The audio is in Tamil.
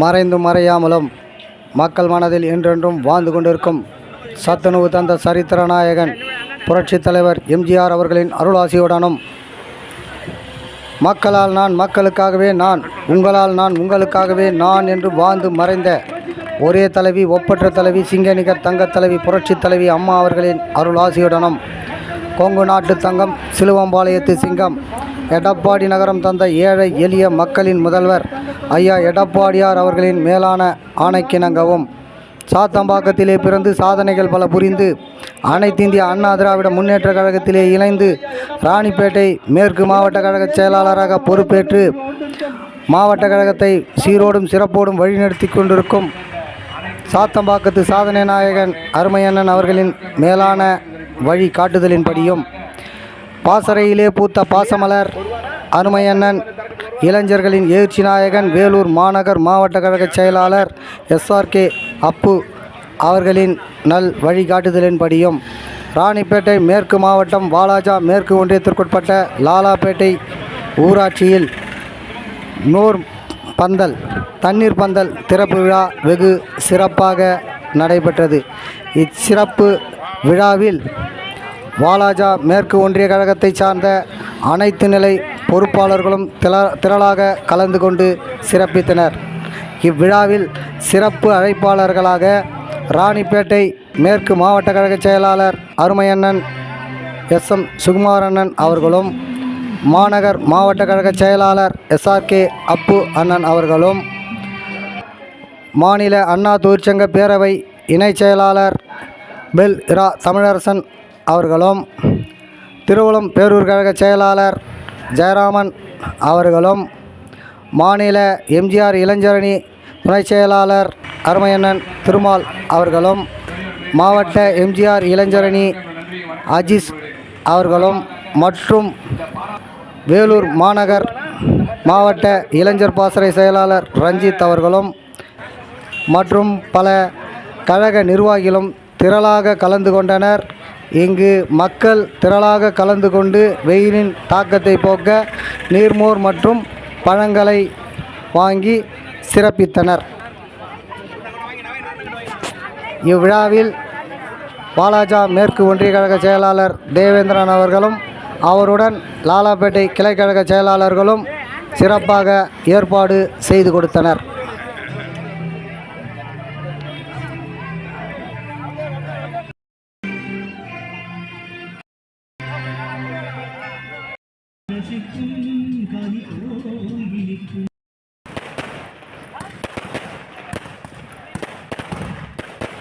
மறைந்தும் மறையாமலும் மக்கள் மனதில் என்றென்றும் வாழ்ந்து கொண்டிருக்கும் சத்துணவு தந்த சரித்திர நாயகன் புரட்சித் தலைவர் எம்ஜிஆர் அவர்களின் அருளாசியுடனும் மக்களால் நான் மக்களுக்காகவே நான் உங்களால் நான் உங்களுக்காகவே நான் என்று வாழ்ந்து மறைந்த ஒரே தலைவி ஒப்பற்ற தலைவி சிங்கநிகர் தங்கத் தலைவி புரட்சித் தலைவி அம்மா அவர்களின் அருளாசியுடனும் கொங்கு நாட்டு தங்கம் சிலுவம்பாளையத்து சிங்கம் எடப்பாடி நகரம் தந்த ஏழை எளிய மக்களின் முதல்வர் ஐயா எடப்பாடியார் அவர்களின் மேலான ஆணைக்கிணங்கவும். சாத்தம்பாக்கத்திலே பிறந்து சாதனைகள் பல புரிந்து அனைத்திந்திய அண்ணா திராவிட முன்னேற்ற கழகத்திலே இணைந்து ராணிப்பேட்டை மேற்கு மாவட்ட கழக செயலாளராக பொறுப்பேற்று மாவட்ட கழகத்தை சீரோடும் சிறப்போடும் வழிநடத்தி கொண்டிருக்கும் சாத்தம்பாக்கத்து சாதனை நாயகன் அருமையண்ணன் அவர்களின் மேலான வழி காட்டுதலின்படியும் பாசறையிலே பூத்த பாசமலர் அருமையண்ணன் இளைஞர்களின் எழுச்சி நாயகன் வேலூர் மாநகர் மாவட்ட கழக செயலாளர் எஸ்ஆர்கே அப்பு அவர்களின் நல் வழிகாட்டுதலின்படியும் ராணிப்பேட்டை மேற்கு மாவட்டம் வாலாஜா மேற்கு ஒன்றியத்திற்குட்பட்ட லாலாப்பேட்டை ஊராட்சியில் நூர் பந்தல் தண்ணீர் பந்தல் திறப்பு விழா வெகு சிறப்பாக நடைபெற்றது. இச்சிறப்பு விழாவில் வாலாஜா மேற்கு ஒன்றிய கழகத்தை சார்ந்த அனைத்து நிலை பொறுப்பாளர்களும் திர திரளாக கலந்து கொண்டு சிறப்பித்தனர். இவ்விழாவில் சிறப்பு அழைப்பாளர்களாக ராணிப்பேட்டை மேற்கு மாவட்ட கழக செயலாளர் அருமையண்ணன் எஸ் எம் சுகுமாரண்ணன் அவர்களும் மாநகர் மாவட்ட கழக செயலாளர் எஸ்ஆர்கே அப்பு அண்ணன் அவர்களும் மாநில அண்ணா தொழிற்சங்க பேரவை இணைச் செயலாளர் பெல் இரா தமிழரசன் அவர்களும் திருவள்ளம் பேரூர் கழக செயலாளர் ஜெயராமன் அவர்களும் மாநில எம்ஜிஆர் இளைஞரணி துணைச் செயலாளர் அருமையண்ணன் திருமால் அவர்களும் மாவட்ட எம்ஜிஆர் இளைஞரணி அஜீஸ் அவர்களும் மற்றும் வேலூர் மாநகர் மாவட்ட இளைஞர் பாசறை செயலாளர் ரஞ்சித் அவர்களும் மற்றும் பல கழக நிர்வாகிகளும் திரளாக கலந்து கொண்டனர். இங்கு மக்கள் திரளாக கலந்து கொண்டு வெயிலின் தாக்கத்தை போக்க நீர்மோர் மற்றும் பழங்களை வாங்கி சிறப்பித்தனர். இவ்விழாவில் வாலாஜா மேற்கு ஒன்றிய கழக செயலாளர் தேவேந்திரன் அவர்களும் அவருடன் லாலாப்பேட்டை கிளைக்கழக செயலாளர்களும் சிறப்பாக ஏற்பாடு செய்து கொடுத்தனர். Thank you.